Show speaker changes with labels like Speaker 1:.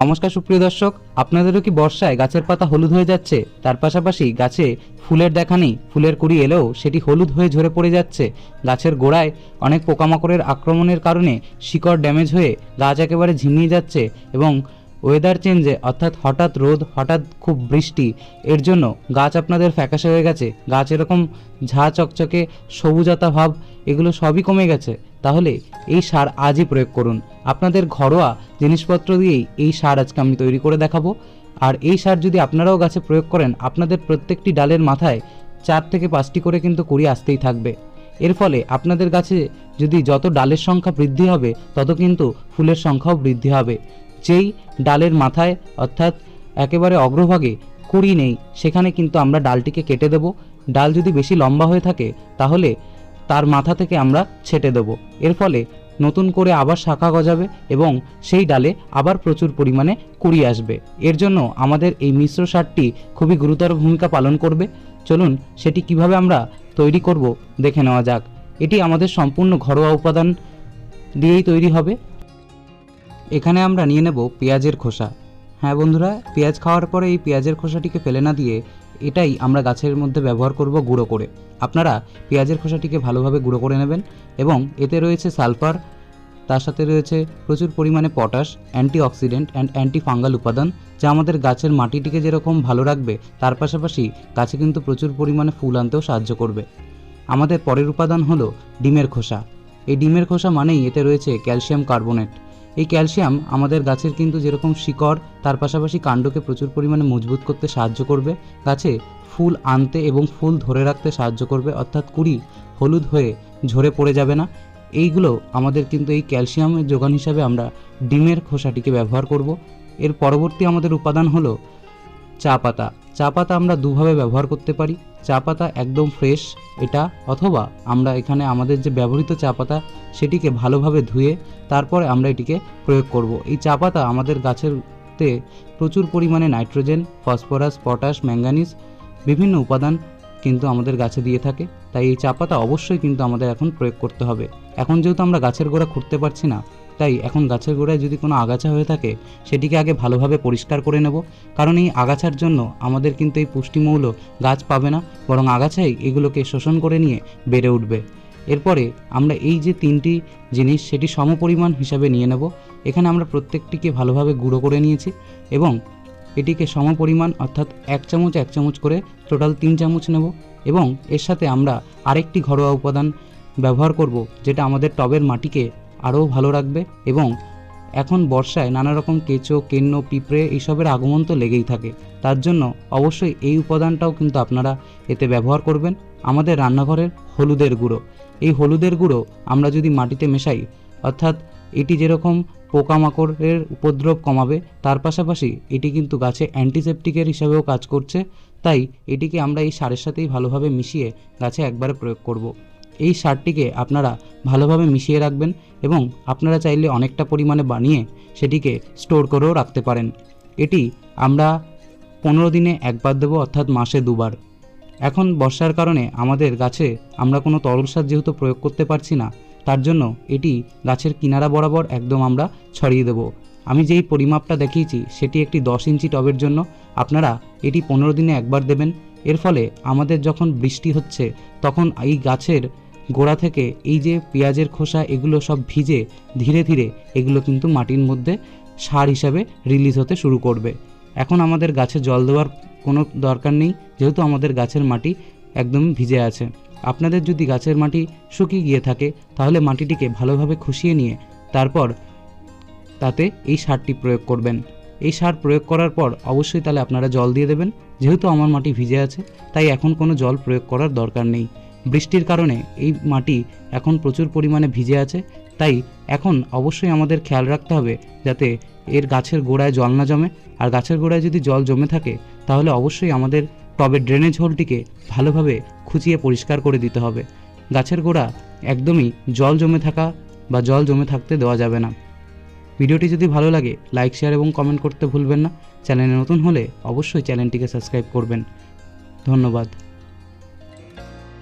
Speaker 1: নমস্কার সুপ্রিয় দর্শক, আপনাদেরও কি বর্ষায় গাছের পাতা হলুদ হয়ে যাচ্ছে? তার পাশাপাশি গাছে ফুলের দেখা নেই, ফুলের কুড়ি এলেও সেটি হলুদ হয়ে ঝরে পড়ে যাচ্ছে। গাছের গোড়ায় অনেক পোকামাকড়ের আক্রমণের কারণে শিকড় ড্যামেজ হয়ে গাছ একেবারে ঝিমিয়ে যাচ্ছে এবং ওয়েদার চেঞ্জে অর্থাৎ হঠাৎ রোদ, হঠাৎ খুব বৃষ্টি, এর জন্য গাছ আপনাদের ফ্যাকাশে হয়ে গেছে। গাছ এরকম ঝা, চকচকে, সবুজাতা ভাব, এগুলো সবই কমে গেছে। তাহলে এই সার আজই প্রয়োগ করুন। আপনাদের ঘরোয়া জিনিসপত্র দিয়েই এই সার আজকে আমি তৈরি করে দেখাবো। আর এই সার যদি আপনারাও গাছে প্রয়োগ করেন, আপনাদের প্রত্যেকটি ডালের মাথায় চার থেকে পাঁচটি করে কিন্তু কুড়ি আসতেই থাকবে। এর ফলে আপনাদের গাছে যদি যত ডালের সংখ্যা বৃদ্ধি হবে, তত কিন্তু ফুলের সংখ্যাও বৃদ্ধি হবে। যেই ডালের মাথায় অর্থাৎ একেবারে অগ্রভাগে কুড়ি নেই, সেখানে কিন্তু আমরা ডালটিকে কেটে দেব। ডাল যদি বেশি লম্বা হয়ে থাকে, তাহলে তার মাথা থেকে আমরা ছেটে দেবো। এর ফলে নতুন করে আবার শাখা গজাবে এবং সেই ডালে আবার প্রচুর পরিমাণে কুড়ি আসবে। এর জন্য আমাদের এই মিশ্র সারটি খুবই গুরুতর ভূমিকা পালন করবে। চলুন সেটি কীভাবে আমরা তৈরি করব দেখে নেওয়া যাক। এটি আমাদের সম্পূর্ণ ঘরোয়া উপাদান দিয়েই তৈরি হবে। এখানে আমরা নিয়ে নেব পেঁয়াজের খোসা। হ্যাঁ বন্ধুরা, পেঁয়াজ খাওয়ার পরে এই পেঁয়াজের খোসাটিকে ফেলে না দিয়ে এটাই আমরা গাছের মধ্যে ব্যবহার করব গুঁড়ো করে। আপনারা পেঁয়াজের খোসাটিকে ভালোভাবে গুঁড়ো করে নেবেন এবং এতে রয়েছে সালফার, তার সাথে রয়েছে প্রচুর পরিমাণে potash, antioxidant and anti fungal উপাদান, যা আমাদের গাছের মাটিটিকে যেরকম ভালো রাখবে, তার পাশাপাশি গাছে কিন্তু প্রচুর পরিমাণে ফুল আনতেও সাহায্য করবে। আমাদের পরের উপাদান হলো ডিমের খোসা। এই ডিমের খোসা মানেই এতে রয়েছে ক্যালসিয়াম কার্বনেট। এই ক্যালসিয়াম আমাদের গাছের কিন্তু যেরকম শিকড়, তার পাশাপাশি কাণ্ডকে প্রচুর পরিমাণে মজবুত করতে সাহায্য করবে। গাছে ফুল আনতে এবং ফুল ধরে রাখতে সাহায্য করবে, অর্থাৎ কুড়ি হলুদ হয়ে ঝরে পড়ে যাবে না। এইগুলো আমাদের কিন্তু এই ক্যালসিয়ামের যোগান হিসাবে আমরা ডিমের খোসাটিকে ব্যবহার করব। এর পরবর্তী আমাদের উপাদান হলো চা পাতা। চা পাতা আমরা দুভাবে ব্যবহার করতে পারি। চা পাতা একদম ফ্রেশ এটা অথবা আমরা এখানে আমাদের যে ব্যবহৃত চা পাতা, সেটিকে ভালোভাবে ধুয়ে তারপরে আমরা এটিকে প্রয়োগ করব। এই চা পাতা আমাদের গাছেরতে প্রচুর পরিমাণে নাইট্রোজেন, ফসফরাস, পটাশ ম্যাঙ্গানিজ বিভিন্ন উপাদান কিন্তু আমাদের গাছে দিয়ে থাকে। তাই এই চা পাতা অবশ্যই কিন্তু আমাদের এখন প্রয়োগ করতে হবে। এখন যেহেতু আমরা গাছের গোড়া খুঁড়তে পারছি না তাই এখন গাছের গোড়ায় যদি কোনো আগাছা হয়ে থাকে, সেটিকে আগে ভালোভাবে পরিষ্কার করে নেব। কারণ এই আগাছার জন্য আমাদের কিন্তু এই পুষ্টিমৌল গাছ পাবে না, বরং আগাছাই এগুলোকে শোষণ করে নিয়ে বেড়ে উঠবে। এরপরে আমরা এই যে তিনটি জিনিস, সেটি সমপরিমাণ হিসাবে নিয়ে নেব। এখানে আমরা প্রত্যেকটিকে ভালোভাবে গুঁড়ো করে নিয়েছি এবং এটিকে সমপরিমাণ, অর্থাৎ এক চামচ এক চামচ করে টোটাল তিন চামচ নেব এবং এর সাথে আমরা আরেকটি ঘরোয়া উপাদান ব্যবহার করব, যেটা আমাদের টবের মাটিকে আরও ভালো রাখবে এবং এখন বর্ষায় নানা রকম কেঁচো, কেন্ন, পিঁপড়ে এইসবের আগমন তো লেগেই থাকে। তার জন্য অবশ্যই এই উপাদানটাও কিন্তু আপনারা এতে ব্যবহার করবেন। আমাদের রান্নাঘরের হলুদের গুঁড়ো। এই হলুদের গুঁড়ো আমরা যদি মাটিতে মেশাই, অর্থাৎ এটি যেরকম পোকামাকড়ের উপদ্রব কমাবে, তার পাশাপাশি এটি কিন্তু গাছে অ্যান্টিসেপটিকের হিসাবেও কাজ করছে। তাই এটিকে আমরা এই সারের সাথেই ভালোভাবে মিশিয়ে গাছে একবারে প্রয়োগ করব। এই সারটিকে আপনারা ভালোভাবে মিশিয়ে রাখবেন এবং আপনারা চাইলে অনেকটা পরিমাণে বানিয়ে সেটিকে স্টোর করেও রাখতে পারেন। এটি আমরা পনেরো দিনে একবার দেবো, অর্থাৎ মাসে দুবার। এখন বর্ষার কারণে আমাদের গাছে আমরা কোনো তরল সার যেহেতু প্রয়োগ করতে পারছি না, তার জন্য এটি গাছের কিনারা বরাবর একদম আমরা ছড়িয়ে দেব। আমি যেই পরিমাপটা দেখিয়েছি, সেটি একটি দশ ইঞ্চি টবের জন্য। আপনারা এটি পনেরো দিনে একবার দেবেন। এর ফলে আমাদের যখন বৃষ্টি হচ্ছে, তখন এই গাছের গোড়া থেকে এই যে পেঁয়াজের খোসা, এগুলো সব ভিজে ধীরে ধীরে এগুলো কিন্তু মাটির মধ্যে সার হিসাবে রিলিজ হতে শুরু করবে। এখন আমাদের গাছে জল দেওয়ার কোনো দরকার নেই, যেহেতু আমাদের গাছের মাটি একদম ভিজে আছে। আপনাদের যদি গাছের মাটি শুকিয়ে গিয়ে থাকে, তাহলে মাটিটিকে ভালোভাবে খুশিয়ে নিয়ে তারপর তাতে এই সারটি প্রয়োগ করবেন। এই সার প্রয়োগ করার পর অবশ্যই তাহলে আপনারা জল দিয়ে দেবেন, যেহেতু আমার মাটি ভিজে আছে, তাই এখন কোনো জল প্রয়োগ করার দরকার নেই। বৃষ্টির কারণে এই মাটি এখন প্রচুর পরিমাণে ভিজে আছে, তাই এখন অবশ্যই আমাদের খেয়াল রাখতে হবে যাতে এর গাছের গোড়ায় জল না জমে। আর গাছের গোড়ায় যদি জল জমে থাকে, তাহলে অবশ্যই আমাদের টবের ড্রেনেজ হোলটিকে ভালোভাবে খুঁচিয়ে পরিষ্কার করে দিতে হবে। গাছের গোড়া একদমই জল জমে থাকা বা জল জমে থাকতে দেওয়া যাবে না। ভিডিওটি যদি ভালো লাগে লাইক শেয়ার এবং কমেন্ট করতে ভুলবেন না। চ্যানেলে নতুন হলে অবশ্যই চ্যানেলটিকে সাবস্ক্রাইব করবেন। ধন্যবাদ।